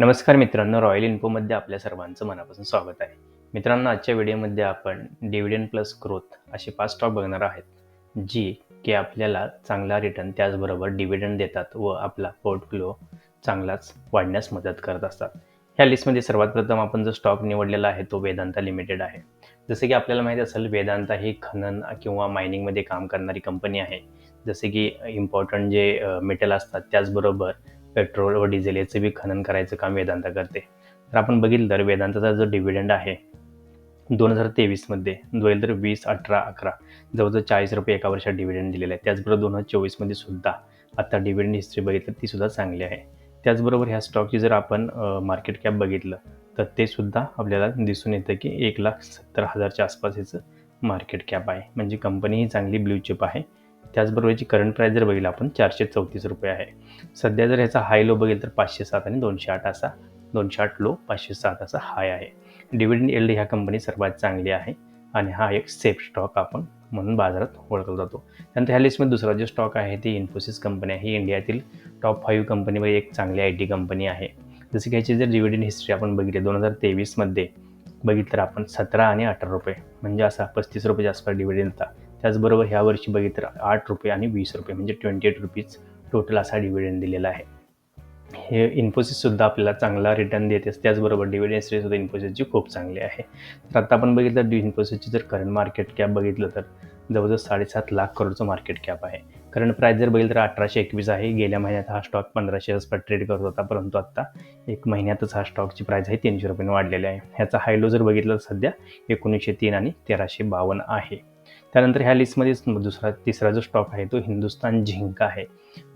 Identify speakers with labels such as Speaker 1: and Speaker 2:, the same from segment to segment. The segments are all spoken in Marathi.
Speaker 1: नमस्कार मित्रांनो रॉयल इन्फोमध्ये आपल्या सर्वांचं मनापासून स्वागत आहे. मित्रांनो आजच्या व्हिडिओमध्ये आपण डिव्हिडंड प्लस ग्रोथ असे पाच स्टॉक बघणार आहेत जी की आपल्याला चांगला रिटर्न त्याचबरोबर डिव्हिडंड देतात व आपला पोर्टफ्लो चांगलाच वाढण्यास मदत करत असतात. ह्या लिस्टमध्ये सर्वात प्रथम आपण जो स्टॉक निवडलेला आहे तो वेदांता लिमिटेड आहे. जसे की आपल्याला माहीत असेल वेदांता ही खनन किंवा मायनिंगमध्ये काम करणारी कंपनी आहे. जसे की इम्पॉर्टंट जे मेटल असतात त्याचबरोबर पेट्रोल व डिझेल याचं बी खनन करायचं काम वेदांता करते. तर आपण बघितलं तर वेदांताचा जो डिव्हिडंड आहे दोन हजार तेवीसमध्ये दोन हजार वीस अठरा अकरा जवळजवळ चाळीस रुपये एका वर्षात डिव्हिडंड दिलेलं आहे त्याचबरोबर दोन हजार चोवीसमध्ये सुद्धा आत्ता डिव्हिडंड हिस्ट्री बघितलं ती सुद्धा चांगली आहे. त्याचबरोबर ह्या स्टॉकची जर आपण मार्केट कॅप बघितलं तर ते सुद्धा आपल्याला दिसून येतं की एक लाख सत्तर हजारच्या आसपास याचं मार्केट कॅप आहे. म्हणजे कंपनी ही चांगली ब्ल्यू चिप आहे. त्याचबरोबर याची करंट प्राईस जर बघितलं आपण चारशे चौतीस रुपये आहे. सध्या जर ह्याचा हाय लो बघेल तर पाचशे सात आणि दोनशे आठ असा दोनशे आठ लो पाचशे सात असा हाय आहे. डिव्हिडंड एल्ड ह्या कंपनी सर्वात चांगली आहे आणि हा एक सेफ स्टॉक आपण म्हणून बाजारात ओळखला जातो. त्यानंतर ह्या लिस्टमध्ये दुसरा जो स्टॉक आहे ती इन्फोसिस कंपनी आहे. ही इंडियातील टॉप फाईव्ह कंपनीमध्ये एक चांगली आय टी कंपनी आहे. जसं की ह्याची जर डिव्हिडंड हिस्ट्री आपण बघितली दोन हजार तेवीसमध्ये बघितलं तर आपण सतरा आणि अठरा रुपये म्हणजे असा पस्तीस रुपये आसपास डिव्हिडंड होता. त्याचबरोबर ह्या वर्षी बघितलं आठ रुपये आणि वीस रुपये म्हणजे ट्वेंटी एट रुपीज टोटल असा डिव्हिडंड दिलेला आहे. हे इन्फोसिससुद्धा आपल्याला चांगला रिटर्न देते त्याचबरोबर डिव्हिडंड रेसुद्धा इन्फोसिसची खूप चांगली आहे. तर आता आपण बघितलं इन्फोसिसची जर करंट मार्केट कॅप बघितलं तर जवळजवळ साडेसात लाख करोडचं मार्केट कॅप आहे. करंट प्राईस जर बघितलं तर अठराशे एकवीस आहे. गेल्या महिन्यात हा स्टॉक पंधराशे आसपास ट्रेड करत होता परंतु आत्ता एक महिन्यातच हा स्टॉकची प्राईस आहे तीनशे रुपयांनी वाढलेली आहे. ह्याचा हायलो जर बघितलं तर सध्या एकोणीसशे तीन आणि तेराशे बावन्न आहे. त्यानंतर ह्या लिस्टमध्ये दुसरा तिसरा जो स्टॉक आहे तो हिंदुस्तान झिंक आहे.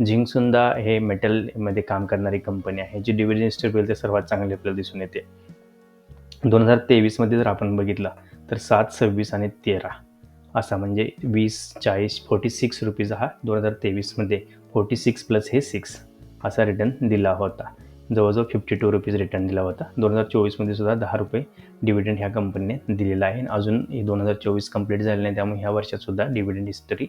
Speaker 1: झिंकसुद्धा हे मेटलमध्ये काम करणारी कंपनी आहे जी डिव्हिजन स्टेबल ते सर्वात चांगली आपल्याला दिसून येते. दोन हजार तेवीसमध्ये जर आपण बघितलं तर सात सव्वीस आणि तेरा असा म्हणजे वीस चाळीस फोर्टी सिक्स रुपीज हा दोन हजार तेवीसमध्ये फोर्टी सिक्स प्लस हे सिक्स असा रिटर्न दिला होता. जवळजवळ फिफ्टी टू रुपीज रिटर्न दिला होता. दोन हजार चोवीसमध्ये सुद्धा दहा रुपये डिव्हिडंड ह्या कंपनीने दिलेला आहे. अजून दोन हजार चोवीस कंप्लीट झाले नाही त्यामुळे ह्या वर्षातसुद्धा डिव्हिडंड हिस्टरी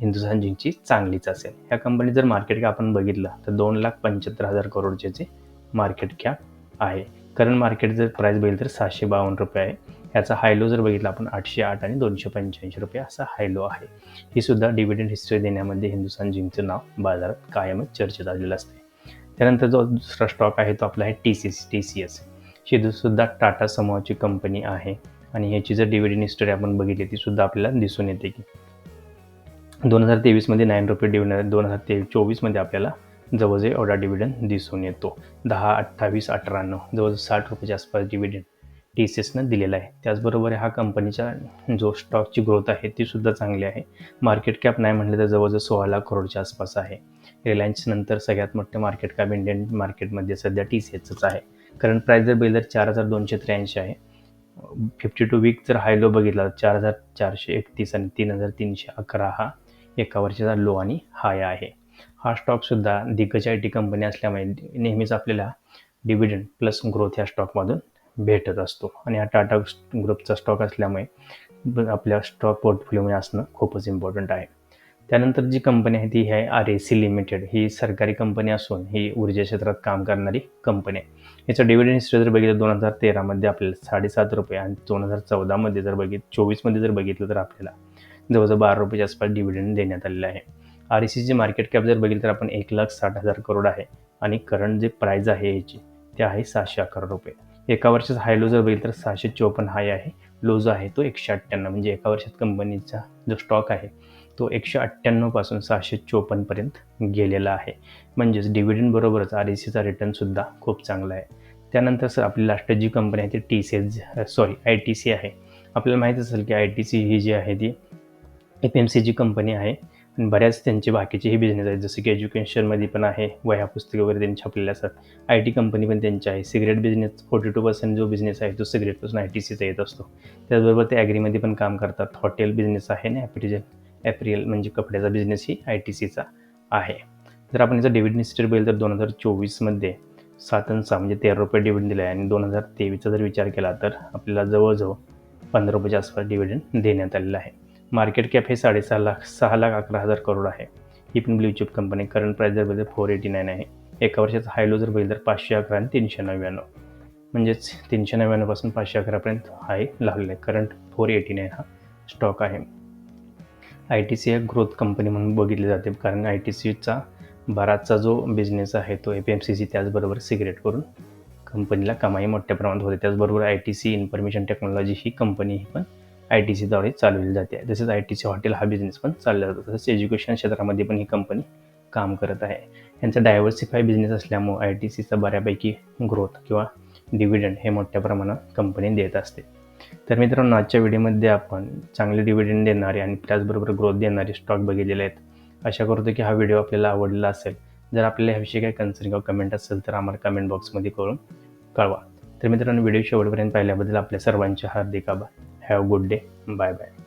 Speaker 1: हिंदुस्थान जिंकची चांगलीच असेल. ह्या कंपनी जर मार्केट कॅप आपण बघितलं तर दोन लाख पंच्याहत्तर हजार करोडचे मार्केट कॅप आहे. करंट मार्केट जर प्राईस बघितलं तर सहाशे बावन्न रुपये आहे. ह्याचा हायलो जर बघितला आपण आठशे आठ आणि दोनशे पंच्याऐंशी रुपये असा हायलो आहे. ही सुद्धा डिव्हिडंड हिस्ट्री देण्यामध्ये हिंदुस्थान जिंकचं नाव बाजारात कायमच चर्चेत आलेलं असते. त्यानंतर जो दुसरा स्टॉक आहे तो आपला आहे T C T C S ही सुद्धा टाटा समूहाची कंपनी आहे. आणि ह्याची जर डिव्हिडंड हिस्टरी आपण बघितली ती सुद्धा आपल्याला दिसून येते की. दोन हजार तेवीसमध्ये नाईन रुपये डिव्हिडंड दोन हजार ते चोवीसमध्ये आपल्याला जवळजवळ एवढा डिव्हिडंड दिसून येतो. दहा अठ्ठावीस अठराण्णव जवळजवळ साठ रुपयाच्या आसपास डिव्हिडंड टी सी एसनं दिलेला आहे. त्याचबरोबर हा कंपनीच्या जो स्टॉकची ग्रोथ आहे ती सुद्धा चांगली आहे. मार्केट कॅप नाही म्हटलं तर जवळजवळ सोळा लाख करोडच्या आसपास आहे. रिलायन्स नंतर सगळ्यात मोठे मार्केट कॅप इंडियन मार्केटमध्ये सध्या टी सी एसच आहे. करंट प्राईस जर बघितलं तर चार हजार दोनशे त्र्याऐंशी आहे. फिफ्टी टू वीक जर हाय लो बघितला तर चार हजार चारशे एकतीस आणि तीन हजार तीनशे अकरा हा एका वर्षाचा लो आणि हाय आहे. हा स्टॉकसुद्धा दिग्गज आय टी कंपनी असल्यामुळे नेहमीच आपल्याला डिव्हिडंड प्लस ग्रोथ ह्या स्टॉकमधून भेटत असतो. आणि हा टाटा ग्रुपचा स्टॉक असल्यामुळे आपल्या स्टॉक पोर्टफोलिओमध्ये असणं खूपच इम्पॉर्टंट आहे. त्यानंतर जी कंपनी आहे ती आहे आर ए सी लिमिटेड ही सरकारी कंपनी असून ही ऊर्जा क्षेत्रात काम करणारी कंपनी आहे. याचं डिव्हिडंड हिस्ट्री जर बघितलं दोन हजार तेरामध्ये आपल्याला साडेसात रुपये आणि दोन हजार चौदामध्ये जर बघित चोवीसमध्ये जर बघितलं तर आपल्याला जवळजवळ बारा रुपयाच्या आसपास डिव्हिडंड देण्यात आलेलं आहे. आर ए सीची मार्केट कॅप जर बघितलं तर आपण एक लाख साठ हजार करोड आहे. आणि करंट जे प्राईज आहे याची ते आहे सहाशे अकरा रुपये. एका वर्षाचा हाय लो जर बघितलं तर सहाशे चोपन्न हाय आहे. लो जो आहे तो एकशे अठ्ठ्याण्णव म्हणजे एका वर्षात कंपनीचा जो स्टॉक आहे तो एकशे अठ्ठ्याण्णवपासून सहाशे चोपन्नपर्यंत गेलेला आहे. म्हणजेच डिव्हिडंडबरोबरच आर ई सीचा रिटर्नसुद्धा खूप चांगला आहे. त्यानंतर सर आपली लास्ट जी कंपनी आहे ती T C S sorry I T C आहे. आपल्याला माहीत असेल की आय टी सी ही जी आहे ती F M C G company आहे. आणि बऱ्याच त्यांचे बाकीचेही बिझनेस आहेत. जसं की एज्युकेशनमध्ये पण आहे वह्या पुस्तके वगैरे त्यांनी छापलेले असतात. आय टी कंपनी पण त्यांची आहे. Cigarette business forty two percent जो बिझनेस आहे तो सिगरेटपासून आय टी सीचा येत असतो. त्याचबरोबर ते ॲग्रीमध्ये पण काम करतात. हॉटेल बिझनेस आहे ना ॲप्रिजन ॲप्रियल म्हणजे कपड्याचा बिझनेस ही आय टी सीचा आहे. जर आपण याचा डेव्हिड निस्टर बघितलं तर दोन हजार चोवीसमध्ये सात आणि सहा म्हणजे तेरा रुपये डिव्हिडंड दिला आहे. आणि दोन हजार तेवीसचा जर विचार केला तर आपल्याला जवळजवळ पंधरा रुपयाच्या आसपास डिव्हिडंड देण्यात आलेला आहे. मार्केट कॅप हे साडेसहा लाख सहा लाख अकरा हजार करोड आहे. ही पण ब्ल्यू चिप कंपनी करंट प्राईस जर बघितलं फोर एटी नाईन आहे. एका वर्षाचा हायलो जर बघितलं तर पाचशे अकरा आणि तीनशे नव्याण्णव. म्हणजेच तीनशे नव्याण्णवपासून पाचशे अकरापर्यंत हाय लागले करंट फोर एटी नाईन हा स्टॉक आहे. आय टी सी एक ग्रोथ कंपनी म्हणून बघितली जाते. कारण आय टी सीचा बराचसा जो बिझनेस आहे तो A P M C C त्याचबरोबर सिगरेट करून कंपनीला कमाई मोठ्या प्रमाणात होते. त्याचबरोबर I T C information technology he company ही पण आय टी सीद्वारे चालवली जाते. तसेच आय टी सी हॉटेल हा बिझनेस पण चालला जातो. तसेच एज्युकेशन क्षेत्रामध्ये पण ही कंपनी काम करत आहे. यांचा डायव्हर्सिफाय बिझनेस असल्यामुळे आय टी सीचा बऱ्यापैकी ग्रोथ किंवा डिव्हिडंड हे मोठ्या प्रमाणात कंपनी देत असते. तर मित्रांनो आजच्या व्हिडिओमध्ये आपण चांगले डिव्हिडंड देणारे आणि त्याचबरोबर ग्रोथ देणारे स्टॉक बघितलेले आहेत. आशा करतो की हा व्हिडिओ आपल्याला आवडला असेल. जर आपल्याला ह्याविषयी काही कन्सर्न किंवा कमेंट असेल तर आम्हाला कमेंट बॉक्समध्ये करून कळवा. तर मित्रांनो व्हिडिओ शेवटपर्यंत पाहिल्याबद्दल आपल्या सर्वांचे हार्दिक आभार. Have a good day. Bye bye.